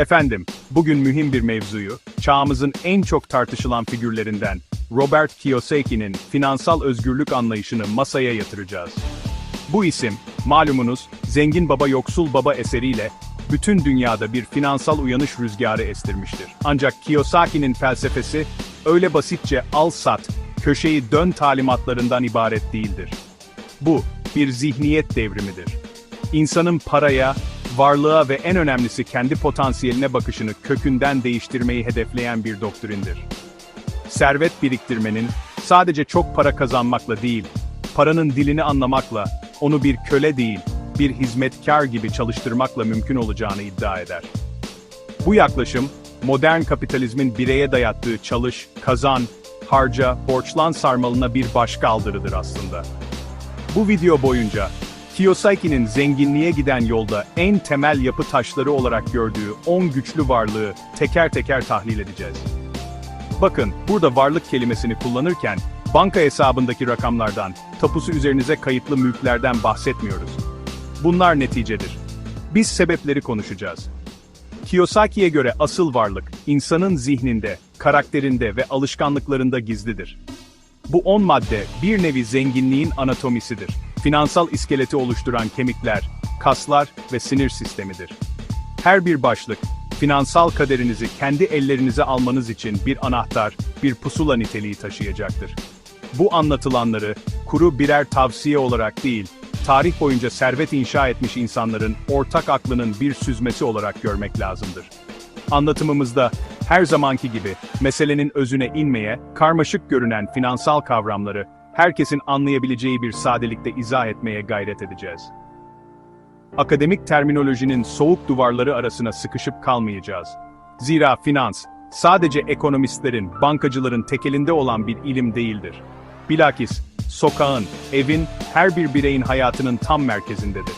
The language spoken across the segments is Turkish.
Efendim, bugün mühim bir mevzuyu, çağımızın en çok tartışılan figürlerinden Robert Kiyosaki'nin finansal özgürlük anlayışını masaya yatıracağız. Bu isim, malumunuz, Zengin Baba Yoksul Baba eseriyle bütün dünyada bir finansal uyanış rüzgarı estirmiştir. Ancak Kiyosaki'nin felsefesi öyle basitçe al sat, köşeyi dön talimatlarından ibaret değildir. Bu, bir zihniyet devrimidir. İnsanın paraya, varlığa ve en önemlisi kendi potansiyeline bakışını kökünden değiştirmeyi hedefleyen bir doktrindir. Servet biriktirmenin, sadece çok para kazanmakla değil, paranın dilini anlamakla, onu bir köle değil, bir hizmetkar gibi çalıştırmakla mümkün olacağını iddia eder. Bu yaklaşım, modern kapitalizmin bireye dayattığı çalış, kazan, harca, borçlan sarmalına bir başkaldırıdır aslında. Bu video boyunca, Kiyosaki'nin zenginliğe giden yolda en temel yapı taşları olarak gördüğü 10 güçlü varlığı teker teker tahlil edeceğiz. Bakın, burada varlık kelimesini kullanırken, banka hesabındaki rakamlardan, tapusu üzerinize kayıtlı mülklerden bahsetmiyoruz. Bunlar neticedir. Biz sebepleri konuşacağız. Kiyosaki'ye göre asıl varlık, insanın zihninde, karakterinde ve alışkanlıklarında gizlidir. Bu 10 madde, bir nevi zenginliğin anatomisidir. Finansal iskeleti oluşturan kemikler, kaslar ve sinir sistemidir. Her bir başlık, finansal kaderinizi kendi ellerinize almanız için bir anahtar, bir pusula niteliği taşıyacaktır. Bu anlatılanları, kuru birer tavsiye olarak değil, tarih boyunca servet inşa etmiş insanların ortak aklının bir süzmesi olarak görmek lazımdır. Anlatımımızda, her zamanki gibi, meselenin özüne inmeye, karmaşık görünen finansal kavramları, herkesin anlayabileceği bir sadelikte izah etmeye gayret edeceğiz. Akademik terminolojinin soğuk duvarları arasına sıkışıp kalmayacağız. Zira finans, sadece ekonomistlerin, bankacıların tekelinde olan bir ilim değildir. Bilakis, sokağın, evin, her bir bireyin hayatının tam merkezindedir.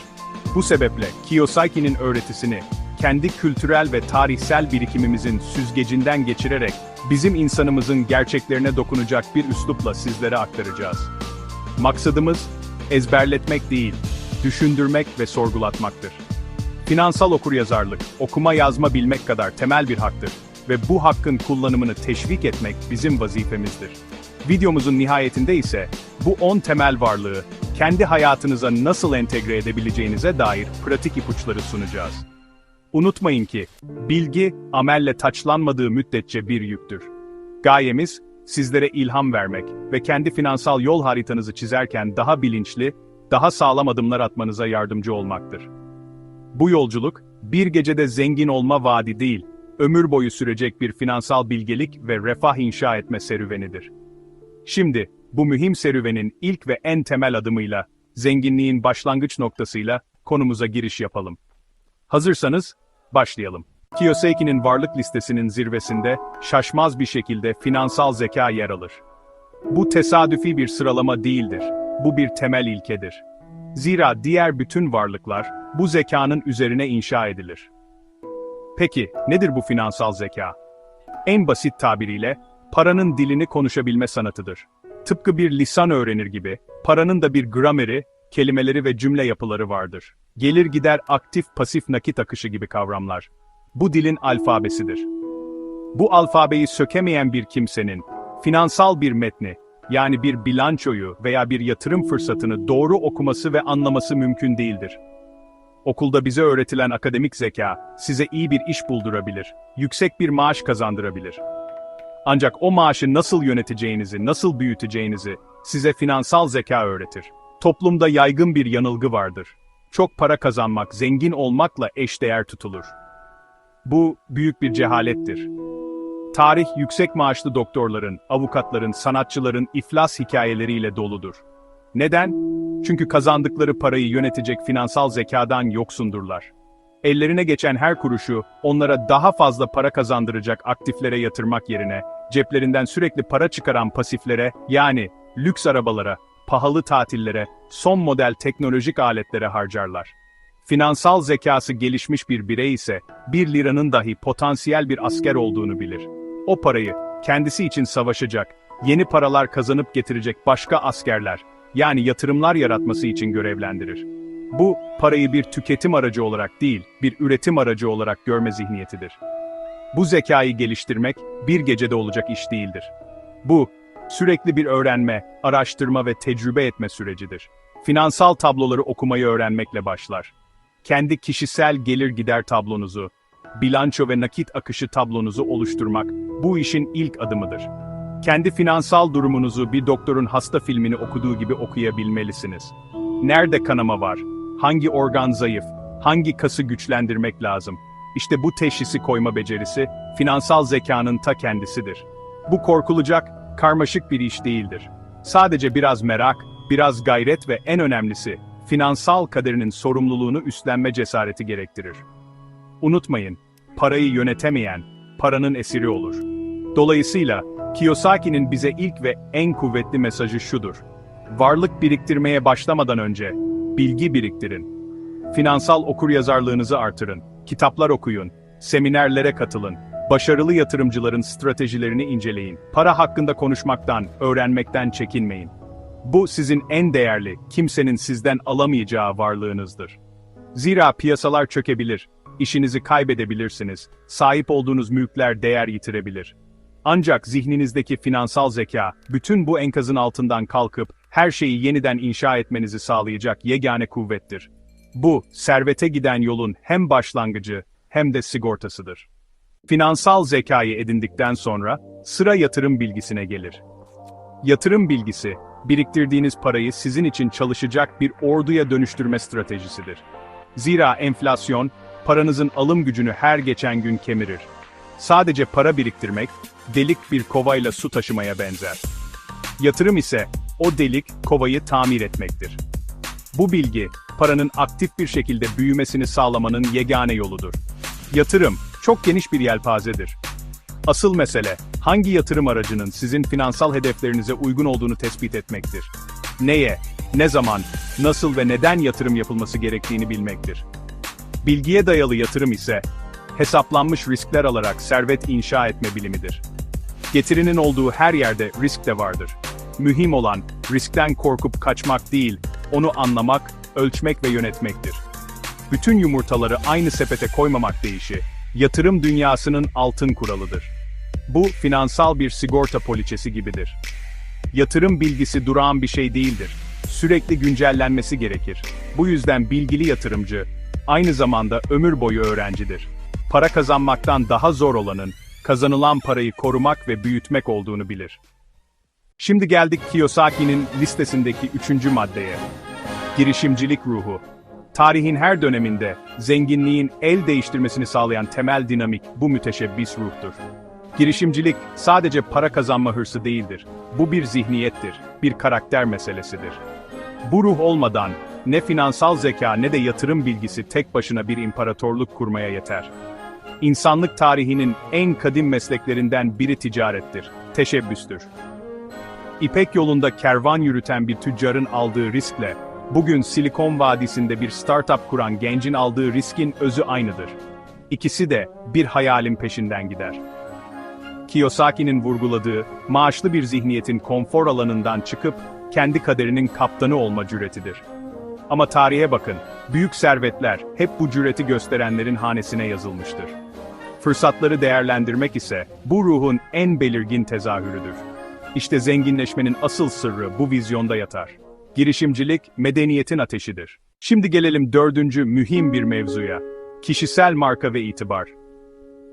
Bu sebeple Kiyosaki'nin öğretisini, kendi kültürel ve tarihsel birikimimizin süzgecinden geçirerek, bizim insanımızın gerçeklerine dokunacak bir üslupla sizlere aktaracağız. Maksadımız, ezberletmek değil, düşündürmek ve sorgulatmaktır. Finansal okuryazarlık, okuma yazma bilmek kadar temel bir haktır ve bu hakkın kullanımını teşvik etmek bizim vazifemizdir. Videomuzun nihayetinde ise, bu 10 temel varlığı, kendi hayatınıza nasıl entegre edebileceğinize dair pratik ipuçları sunacağız. Unutmayın ki, bilgi, amelle taçlanmadığı müddetçe bir yüktür. Gayemiz, sizlere ilham vermek ve kendi finansal yol haritanızı çizerken daha bilinçli, daha sağlam adımlar atmanıza yardımcı olmaktır. Bu yolculuk, bir gecede zengin olma vaadi değil, ömür boyu sürecek bir finansal bilgelik ve refah inşa etme serüvenidir. Şimdi, bu mühim serüvenin ilk ve en temel adımıyla, zenginliğin başlangıç noktasıyla, konumuza giriş yapalım. Hazırsanız, başlayalım. Kiyosaki'nin varlık listesinin zirvesinde, şaşmaz bir şekilde finansal zeka yer alır. Bu tesadüfi bir sıralama değildir, bu bir temel ilkedir. Zira diğer bütün varlıklar, bu zekanın üzerine inşa edilir. Peki, nedir bu finansal zeka? En basit tabiriyle, paranın dilini konuşabilme sanatıdır. Tıpkı bir lisan öğrenir gibi, paranın da bir grameri, kelimeleri ve cümle yapıları vardır. Gelir gider aktif pasif nakit akışı gibi kavramlar. Bu dilin alfabesidir. Bu alfabeyi sökemeyen bir kimsenin, finansal bir metni, yani bir bilançoyu veya bir yatırım fırsatını doğru okuması ve anlaması mümkün değildir. Okulda bize öğretilen akademik zeka, size iyi bir iş buldurabilir, yüksek bir maaş kazandırabilir. Ancak o maaşı nasıl yöneteceğinizi, nasıl büyüteceğinizi, size finansal zeka öğretir. Toplumda yaygın bir yanılgı vardır. Çok para kazanmak, zengin olmakla eşdeğer tutulur. Bu, büyük bir cehalettir. Tarih yüksek maaşlı doktorların, avukatların, sanatçıların iflas hikayeleriyle doludur. Neden? Çünkü kazandıkları parayı yönetecek finansal zekadan yoksundurlar. Ellerine geçen her kuruşu, onlara daha fazla para kazandıracak aktiflere yatırmak yerine, ceplerinden sürekli para çıkaran pasiflere, yani lüks arabalara, pahalı tatillere, son model teknolojik aletlere harcarlar. Finansal zekası gelişmiş bir birey ise, bir liranın dahi potansiyel bir asker olduğunu bilir. O parayı, kendisi için savaşacak, yeni paralar kazanıp getirecek başka askerler, yani yatırımlar yaratması için görevlendirir. Bu, parayı bir tüketim aracı olarak değil, bir üretim aracı olarak görme zihniyetidir. Bu zekayı geliştirmek, bir gecede olacak iş değildir. Bu, sürekli bir öğrenme, araştırma ve tecrübe etme sürecidir. Finansal tabloları okumayı öğrenmekle başlar. Kendi kişisel gelir gider tablonuzu, bilanço ve nakit akışı tablonuzu oluşturmak, bu işin ilk adımıdır. Kendi finansal durumunuzu bir doktorun hasta filmini okuduğu gibi okuyabilmelisiniz. Nerede kanama var? Hangi organ zayıf? Hangi kası güçlendirmek lazım? İşte bu teşhisi koyma becerisi, finansal zekanın ta kendisidir. Bu korkulacak, karmaşık bir iş değildir. Sadece biraz merak, biraz gayret ve en önemlisi, finansal kaderinin sorumluluğunu üstlenme cesareti gerektirir. Unutmayın, parayı yönetemeyen, paranın esiri olur. Dolayısıyla, Kiyosaki'nin bize ilk ve en kuvvetli mesajı şudur. Varlık biriktirmeye başlamadan önce, bilgi biriktirin. Finansal okuryazarlığınızı artırın, kitaplar okuyun, seminerlere katılın, başarılı yatırımcıların stratejilerini inceleyin, para hakkında konuşmaktan, öğrenmekten çekinmeyin. Bu sizin en değerli, kimsenin sizden alamayacağı varlığınızdır. Zira piyasalar çökebilir, işinizi kaybedebilirsiniz, sahip olduğunuz mülkler değer yitirebilir. Ancak zihninizdeki finansal zeka, bütün bu enkazın altından kalkıp, her şeyi yeniden inşa etmenizi sağlayacak yegane kuvvettir. Bu, servete giden yolun hem başlangıcı, hem de sigortasıdır. Finansal zekayı edindikten sonra, sıra yatırım bilgisine gelir. Yatırım bilgisi, biriktirdiğiniz parayı sizin için çalışacak bir orduya dönüştürme stratejisidir. Zira enflasyon, paranızın alım gücünü her geçen gün kemirir. Sadece para biriktirmek, delik bir kovayla su taşımaya benzer. Yatırım ise, o delik, kovayı tamir etmektir. Bu bilgi, paranın aktif bir şekilde büyümesini sağlamanın yegane yoludur. Yatırım, çok geniş bir yelpazedir. Asıl mesele, hangi yatırım aracının sizin finansal hedeflerinize uygun olduğunu tespit etmektir. Neye, ne zaman, nasıl ve neden yatırım yapılması gerektiğini bilmektir. Bilgiye dayalı yatırım ise, hesaplanmış riskler alarak servet inşa etme bilimidir. Getirinin olduğu her yerde risk de vardır. Mühim olan, riskten korkup kaçmak değil, onu anlamak, ölçmek ve yönetmektir. Bütün yumurtaları aynı sepete koymamak deyişi, yatırım dünyasının altın kuralıdır. Bu, finansal bir sigorta poliçesi gibidir. Yatırım bilgisi durağan bir şey değildir. Sürekli güncellenmesi gerekir. Bu yüzden bilgili yatırımcı, aynı zamanda ömür boyu öğrencidir. Para kazanmaktan daha zor olanın, kazanılan parayı korumak ve büyütmek olduğunu bilir. Şimdi geldik Kiyosaki'nin listesindeki üçüncü maddeye. Girişimcilik ruhu. Tarihin her döneminde, zenginliğin el değiştirmesini sağlayan temel dinamik bu müteşebbis ruhtur. Girişimcilik, sadece para kazanma hırsı değildir. Bu bir zihniyettir, bir karakter meselesidir. Bu ruh olmadan, ne finansal zeka ne de yatırım bilgisi tek başına bir imparatorluk kurmaya yeter. İnsanlık tarihinin en kadim mesleklerinden biri ticarettir, teşebbüstür. İpek yolunda kervan yürüten bir tüccarın aldığı riskle, bugün Silikon Vadisi'nde bir startup kuran gencin aldığı riskin özü aynıdır. İkisi de bir hayalin peşinden gider. Kiyosaki'nin vurguladığı, maaşlı bir zihniyetin konfor alanından çıkıp, kendi kaderinin kaptanı olma cüretidir. Ama tarihe bakın, büyük servetler hep bu cüreti gösterenlerin hanesine yazılmıştır. Fırsatları değerlendirmek ise, bu ruhun en belirgin tezahürüdür. İşte zenginleşmenin asıl sırrı bu vizyonda yatar. Girişimcilik, medeniyetin ateşidir. Şimdi gelelim dördüncü mühim bir mevzuya. Kişisel marka ve itibar.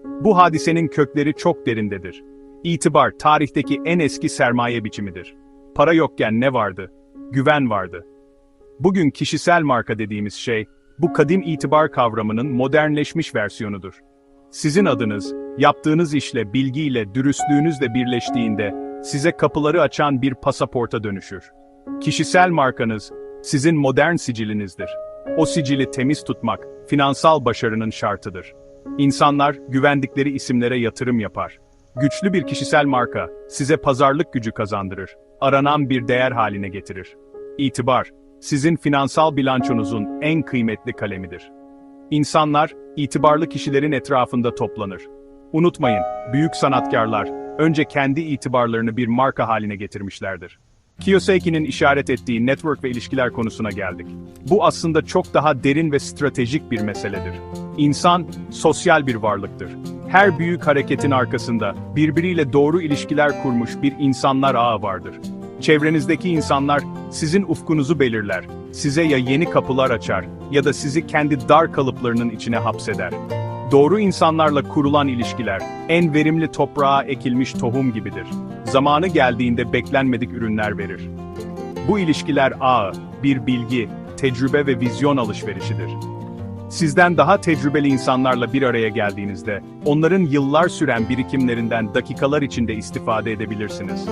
Bu hadisenin kökleri çok derindedir. İtibar, tarihteki en eski sermaye biçimidir. Para yokken ne vardı? Güven vardı. Bugün kişisel marka dediğimiz şey, bu kadim itibar kavramının modernleşmiş versiyonudur. Sizin adınız, yaptığınız işle, bilgiyle, dürüstlüğünüzle birleştiğinde, size kapıları açan bir pasaporta dönüşür. Kişisel markanız, sizin modern sicilinizdir. O sicili temiz tutmak, finansal başarının şartıdır. İnsanlar, güvendikleri isimlere yatırım yapar. Güçlü bir kişisel marka, size pazarlık gücü kazandırır. Aranan bir değer haline getirir. İtibar, sizin finansal bilançonuzun en kıymetli kalemidir. İnsanlar, itibarlı kişilerin etrafında toplanır. Unutmayın, büyük sanatkarlar, önce kendi itibarlarını bir marka haline getirmişlerdir. Kiyosaki'nin işaret ettiği network ve ilişkiler konusuna geldik. Bu aslında çok daha derin ve stratejik bir meseledir. İnsan, sosyal bir varlıktır. Her büyük hareketin arkasında birbiriyle doğru ilişkiler kurmuş bir insanlar ağı vardır. Çevrenizdeki insanlar sizin ufkunuzu belirler, size ya yeni kapılar açar ya da sizi kendi dar kalıplarının içine hapseder. Doğru insanlarla kurulan ilişkiler, en verimli toprağa ekilmiş tohum gibidir. Zamanı geldiğinde beklenmedik ürünler verir. Bu ilişkiler ağı, bir bilgi, tecrübe ve vizyon alışverişidir. Sizden daha tecrübeli insanlarla bir araya geldiğinizde, onların yıllar süren birikimlerinden dakikalar içinde istifade edebilirsiniz.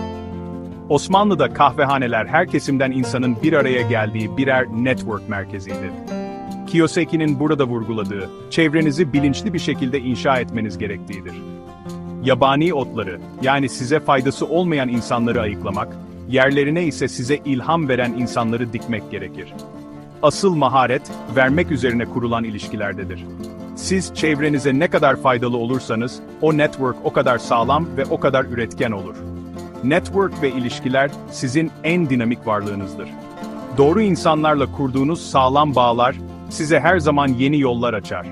Osmanlı'da kahvehaneler her kesimden insanın bir araya geldiği birer network merkeziydi. Kiyosaki'nin burada vurguladığı, çevrenizi bilinçli bir şekilde inşa etmeniz gerektiğidir. Yabani otları, yani size faydası olmayan insanları ayıklamak, yerlerine ise size ilham veren insanları dikmek gerekir. Asıl maharet, vermek üzerine kurulan ilişkilerdedir. Siz çevrenize ne kadar faydalı olursanız, o network o kadar sağlam ve o kadar üretken olur. Network ve ilişkiler sizin en dinamik varlığınızdır. Doğru insanlarla kurduğunuz sağlam bağlar, size her zaman yeni yollar açar.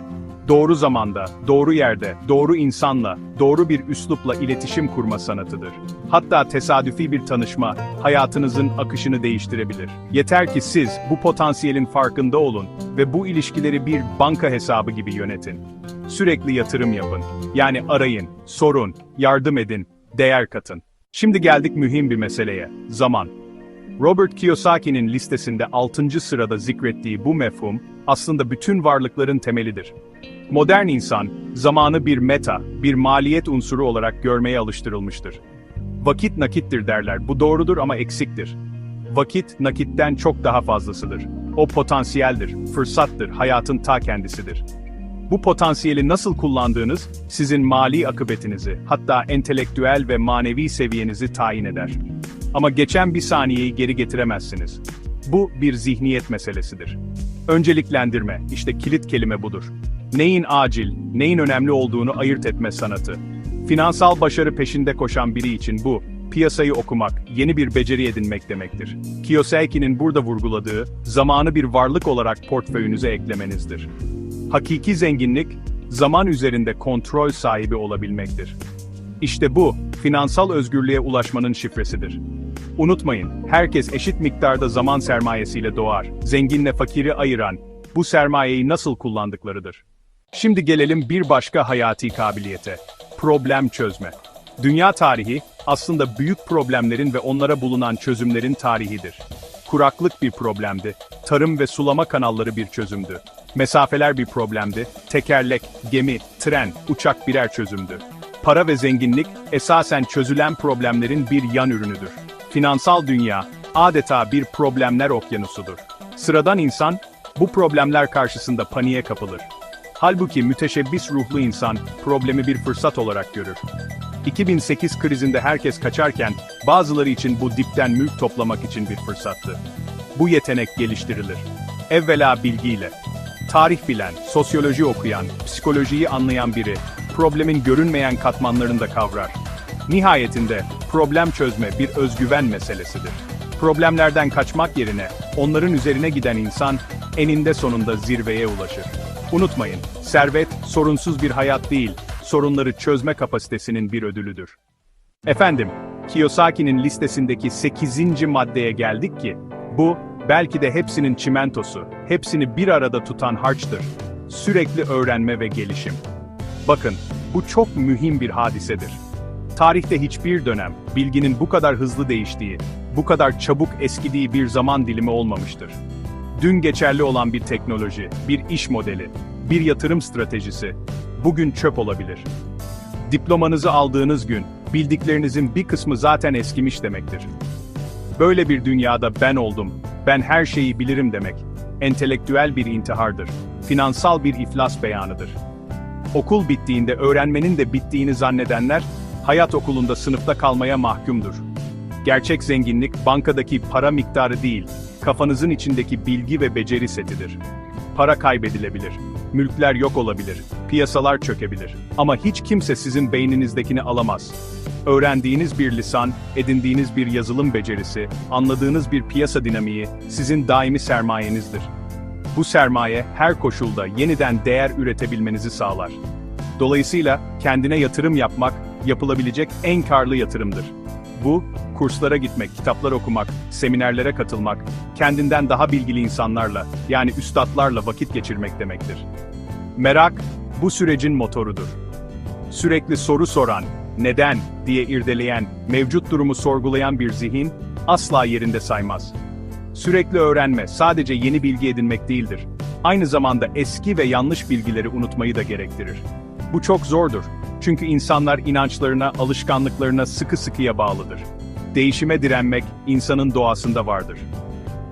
Doğru zamanda, doğru yerde, doğru insanla, doğru bir üslupla iletişim kurma sanatıdır. Hatta tesadüfi bir tanışma, hayatınızın akışını değiştirebilir. Yeter ki siz bu potansiyelin farkında olun ve bu ilişkileri bir banka hesabı gibi yönetin. Sürekli yatırım yapın. Yani arayın, sorun, yardım edin, değer katın. Şimdi geldik mühim bir meseleye, zaman. Robert Kiyosaki'nin listesinde 6. sırada zikrettiği bu mefhum, aslında bütün varlıkların temelidir. Modern insan, zamanı bir meta, bir maliyet unsuru olarak görmeye alıştırılmıştır. Vakit nakittir derler, bu doğrudur ama eksiktir. Vakit, nakitten çok daha fazlasıdır. O potansiyeldir, fırsattır, hayatın ta kendisidir. Bu potansiyeli nasıl kullandığınız, sizin mali akıbetinizi, hatta entelektüel ve manevi seviyenizi tayin eder. Ama geçen bir saniyeyi geri getiremezsiniz. Bu bir zihniyet meselesidir. Önceliklendirme, işte kilit kelime budur. Neyin acil, neyin önemli olduğunu ayırt etme sanatı. Finansal başarı peşinde koşan biri için bu, piyasayı okumak, yeni bir beceri edinmek demektir. Kiyosaki'nin burada vurguladığı, zamanı bir varlık olarak portföyünüze eklemenizdir. Hakiki zenginlik, zaman üzerinde kontrol sahibi olabilmektir. İşte bu, finansal özgürlüğe ulaşmanın şifresidir. Unutmayın, herkes eşit miktarda zaman sermayesiyle doğar. Zenginle fakiri ayıran, bu sermayeyi nasıl kullandıklarıdır. Şimdi gelelim bir başka hayati kabiliyete. Problem çözme. Dünya tarihi, aslında büyük problemlerin ve onlara bulunan çözümlerin tarihidir. Kuraklık bir problemdi, tarım ve sulama kanalları bir çözümdü. Mesafeler bir problemdi, tekerlek, gemi, tren, uçak birer çözümdü. Para ve zenginlik, esasen çözülen problemlerin bir yan ürünüdür. Finansal dünya, adeta bir problemler okyanusudur. Sıradan insan, bu problemler karşısında paniğe kapılır. Halbuki müteşebbis ruhlu insan, problemi bir fırsat olarak görür. 2008 krizinde herkes kaçarken, bazıları için bu dipten mülk toplamak için bir fırsattı. Bu yetenek geliştirilir. Evvela bilgiyle. Tarih bilen, sosyoloji okuyan, psikolojiyi anlayan biri, problemin görünmeyen katmanlarını da kavrar. Nihayetinde, problem çözme bir özgüven meselesidir. Problemlerden kaçmak yerine, onların üzerine giden insan, eninde sonunda zirveye ulaşır. Unutmayın, servet, sorunsuz bir hayat değil, sorunları çözme kapasitesinin bir ödülüdür. Efendim, Kiyosaki'nin listesindeki 8. maddeye geldik ki, bu, belki de hepsinin çimentosu, hepsini bir arada tutan harçtır. Sürekli öğrenme ve gelişim. Bakın, bu çok mühim bir hadisedir. Tarihte hiçbir dönem, bilginin bu kadar hızlı değiştiği, bu kadar çabuk eskidiği bir zaman dilimi olmamıştır. Dün geçerli olan bir teknoloji, bir iş modeli, bir yatırım stratejisi, bugün çöp olabilir. Diplomanızı aldığınız gün, bildiklerinizin bir kısmı zaten eskimiş demektir. Böyle bir dünyada ben oldum, ben her şeyi bilirim demek, entelektüel bir intihardır, finansal bir iflas beyanıdır. Okul bittiğinde öğrenmenin de bittiğini zannedenler, hayat okulunda sınıfta kalmaya mahkumdur. Gerçek zenginlik bankadaki para miktarı değil, kafanızın içindeki bilgi ve beceri setidir. Para kaybedilebilir. mülkler yok olabilir, piyasalar çökebilir. Ama hiç kimse sizin beyninizdekini alamaz. Öğrendiğiniz bir lisan, edindiğiniz bir yazılım becerisi, anladığınız bir piyasa dinamiği sizin daimi sermayenizdir. Bu sermaye her koşulda yeniden değer üretebilmenizi sağlar. Dolayısıyla kendine yatırım yapmak yapılabilecek en karlı yatırımdır. Bu, kurslara gitmek, kitaplar okumak, seminerlere katılmak, kendinden daha bilgili insanlarla, yani üstadlarla vakit geçirmek demektir. Merak, bu sürecin motorudur. Sürekli soru soran, neden diye irdeleyen, mevcut durumu sorgulayan bir zihin, asla yerinde saymaz. Sürekli öğrenme sadece yeni bilgi edinmek değildir. Aynı zamanda eski ve yanlış bilgileri unutmayı da gerektirir. Bu çok zordur. Çünkü insanlar inançlarına, alışkanlıklarına sıkı sıkıya bağlıdır. Değişime direnmek insanın doğasında vardır.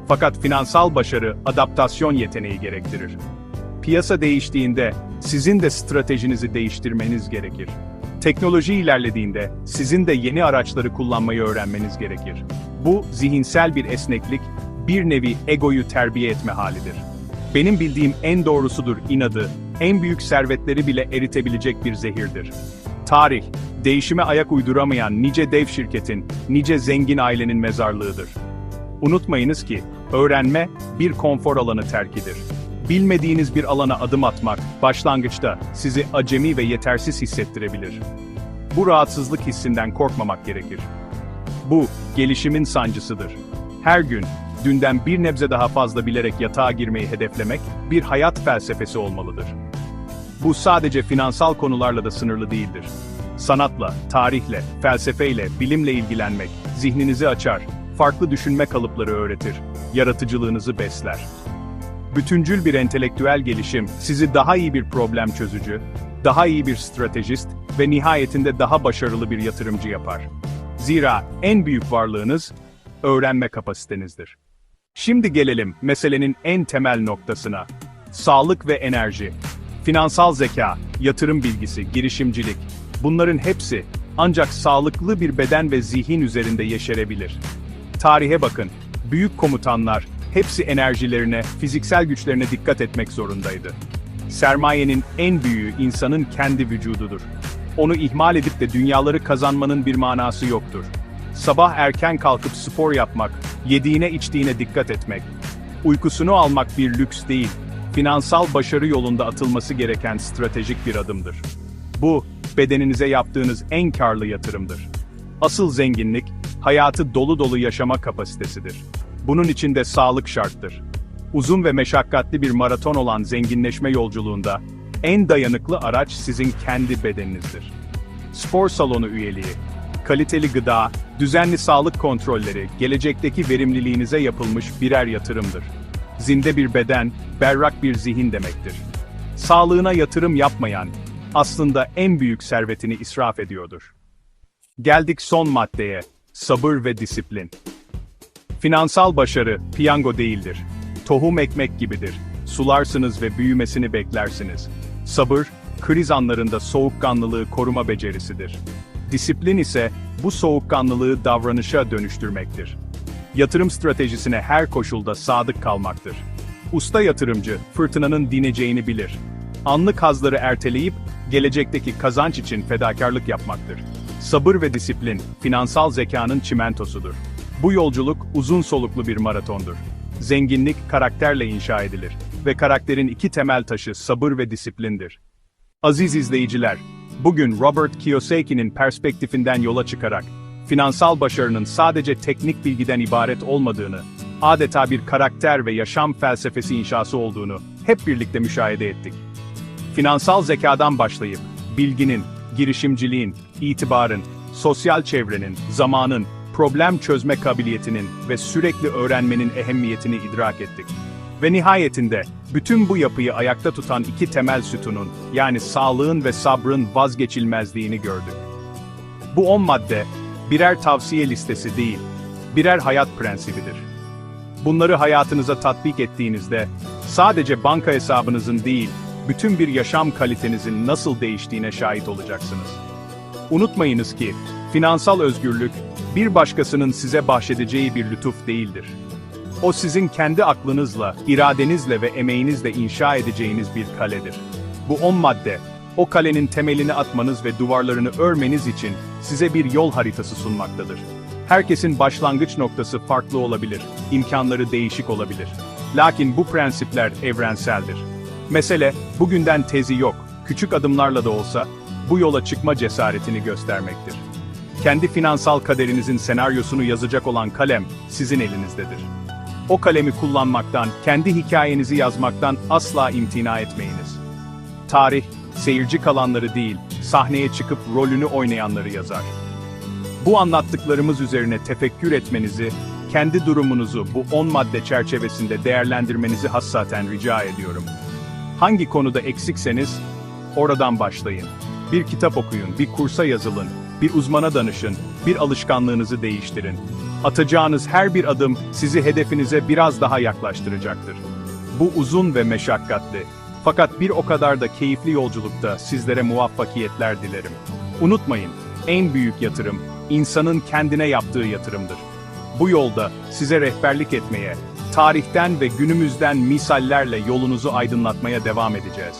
Fakat finansal başarı adaptasyon yeteneği gerektirir. Piyasa değiştiğinde sizin de stratejinizi değiştirmeniz gerekir. Teknoloji ilerlediğinde sizin de yeni araçları kullanmayı öğrenmeniz gerekir. Bu zihinsel bir esneklik, bir nevi egoyu terbiye etme halidir. Benim bildiğim en doğrusudur inadı, en büyük servetleri bile eritebilecek bir zehirdir. Tarih, değişime ayak uyduramayan nice dev şirketin, nice zengin ailenin mezarlığıdır. Unutmayınız ki, öğrenme, bir konfor alanı terkidir. Bilmediğiniz bir alana adım atmak, başlangıçta sizi acemi ve yetersiz hissettirebilir. Bu rahatsızlık hissinden korkmamak gerekir. Bu, gelişimin sancısıdır. Her gün, dünden bir nebze daha fazla bilerek yatağa girmeyi hedeflemek, bir hayat felsefesi olmalıdır. Bu sadece finansal konularla da sınırlı değildir. Sanatla, tarihle, felsefeyle, bilimle ilgilenmek, zihninizi açar, farklı düşünme kalıpları öğretir, yaratıcılığınızı besler. Bütüncül bir entelektüel gelişim sizi daha iyi bir problem çözücü, daha iyi bir stratejist ve nihayetinde daha başarılı bir yatırımcı yapar. Zira en büyük varlığınız öğrenme kapasitenizdir. Şimdi gelelim meselenin en temel noktasına. Sağlık ve enerji. Finansal zeka, yatırım bilgisi, girişimcilik. Bunların hepsi ancak sağlıklı bir beden ve zihin üzerinde yeşerebilir. Tarihe bakın. Büyük komutanlar hepsi enerjilerine, fiziksel güçlerine dikkat etmek zorundaydı. Sermayenin en büyüğü insanın kendi vücududur. Onu ihmal edip de dünyaları kazanmanın bir manası yoktur. Sabah erken kalkıp spor yapmak, yediğine içtiğine dikkat etmek. Uykusunu almak bir lüks değil, finansal başarı yolunda atılması gereken stratejik bir adımdır. Bu, bedeninize yaptığınız en karlı yatırımdır. Asıl zenginlik, hayatı dolu dolu yaşama kapasitesidir. Bunun için de sağlık şarttır. Uzun ve meşakkatli bir maraton olan zenginleşme yolculuğunda, en dayanıklı araç sizin kendi bedeninizdir. Spor salonu üyeliği, kaliteli gıda, düzenli sağlık kontrolleri, gelecekteki verimliliğinize yapılmış birer yatırımdır. Zinde bir beden, berrak bir zihin demektir. Sağlığına yatırım yapmayan, aslında en büyük servetini israf ediyordur. Geldik son maddeye, sabır ve disiplin. Finansal başarı, piyango değildir. Tohum ekmek gibidir. Sularsınız ve büyümesini beklersiniz. Sabır, kriz anlarında soğukkanlılığı koruma becerisidir. Disiplin ise bu soğukkanlılığı davranışa dönüştürmektir. Yatırım stratejisine her koşulda sadık kalmaktır. Usta yatırımcı, fırtınanın dineceğini bilir. Anlık hazları erteleyip, gelecekteki kazanç için fedakarlık yapmaktır. Sabır ve disiplin, finansal zekanın çimentosudur. Bu yolculuk uzun soluklu bir maratondur. Zenginlik karakterle inşa edilir ve karakterin iki temel taşı sabır ve disiplindir. Aziz izleyiciler, bugün Robert Kiyosaki'nin perspektifinden yola çıkarak, finansal başarının sadece teknik bilgiden ibaret olmadığını, adeta bir karakter ve yaşam felsefesi inşası olduğunu hep birlikte müşahede ettik. Finansal zekadan başlayıp, bilginin, girişimciliğin, itibarın, sosyal çevrenin, zamanın, problem çözme kabiliyetinin ve sürekli öğrenmenin ehemmiyetini idrak ettik. Ve nihayetinde, bütün bu yapıyı ayakta tutan iki temel sütunun, yani sağlığın ve sabrın vazgeçilmezliğini gördük. Bu on madde, birer tavsiye listesi değil, birer hayat prensibidir. Bunları hayatınıza tatbik ettiğinizde, sadece banka hesabınızın değil, bütün bir yaşam kalitenizin nasıl değiştiğine şahit olacaksınız. Unutmayınız ki, finansal özgürlük, bir başkasının size bahşedeceği bir lütuf değildir. O sizin kendi aklınızla, iradenizle ve emeğinizle inşa edeceğiniz bir kaledir. Bu 10 madde, o kalenin temelini atmanız ve duvarlarını örmeniz için size bir yol haritası sunmaktadır. Herkesin başlangıç noktası farklı olabilir, imkanları değişik olabilir. Lakin bu prensipler evrenseldir. Mesele, bugünden tezi yok, küçük adımlarla da olsa, bu yola çıkma cesaretini göstermektir. Kendi finansal kaderinizin senaryosunu yazacak olan kalem, sizin elinizdedir. O kalemi kullanmaktan, kendi hikayenizi yazmaktan asla imtina etmeyiniz. Tarih, seyirci kalanları değil, sahneye çıkıp rolünü oynayanları yazar. Bu anlattıklarımız üzerine tefekkür etmenizi, kendi durumunuzu bu 10 madde çerçevesinde değerlendirmenizi hassaten rica ediyorum. Hangi konuda eksikseniz, oradan başlayın. Bir kitap okuyun, bir kursa yazılın, bir uzmana danışın, bir alışkanlığınızı değiştirin. Atacağınız her bir adım sizi hedefinize biraz daha yaklaştıracaktır. Bu uzun ve meşakkatli, fakat bir o kadar da keyifli yolculukta sizlere muvaffakiyetler dilerim. Unutmayın, en büyük yatırım, insanın kendine yaptığı yatırımdır. Bu yolda size rehberlik etmeye, tarihten ve günümüzden misallerle yolunuzu aydınlatmaya devam edeceğiz.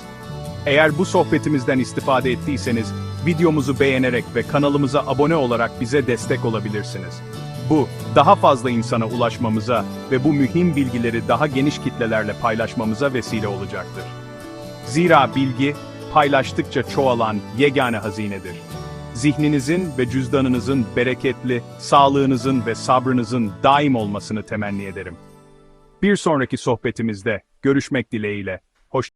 Eğer bu sohbetimizden istifade ettiyseniz, videomuzu beğenerek ve kanalımıza abone olarak bize destek olabilirsiniz. Bu, daha fazla insana ulaşmamıza ve bu mühim bilgileri daha geniş kitlelerle paylaşmamıza vesile olacaktır. Zira bilgi, paylaştıkça çoğalan yegane hazinedir. Zihninizin ve cüzdanınızın bereketli, sağlığınızın ve sabrınızın daim olmasını temenni ederim. Bir sonraki sohbetimizde görüşmek dileğiyle.